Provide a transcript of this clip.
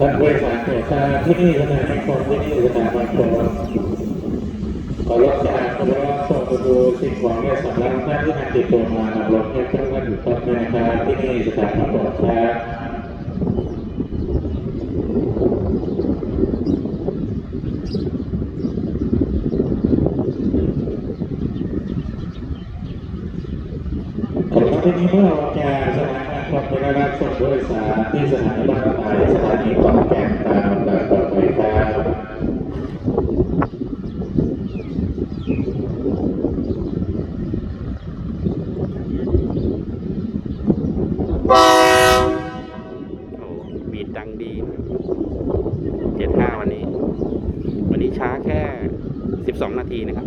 ท่านผู้โดยสารโปรดทราที่นี่สถานีขนที่นี่สถานีขนขอรถจากขบวนส่งไปดูสิ่งของและสำหรับท่านที่นำติดตัวมานำรถเนี่ยต้องกันอยู่ต้นนะครับที่นี่สถานีโปรดทราบผมที่นี้เมื่อเราจะสถาน ขนไปรับส่งผู้โดยสารที่สถานีบางไทยสถานีขอนแก่นตามลำดับต่อไปครับโอ้บีดดังดีเจ็ดห้าวันนี้ วันนี้ช้าแค่สิบสองนาทีนะครับ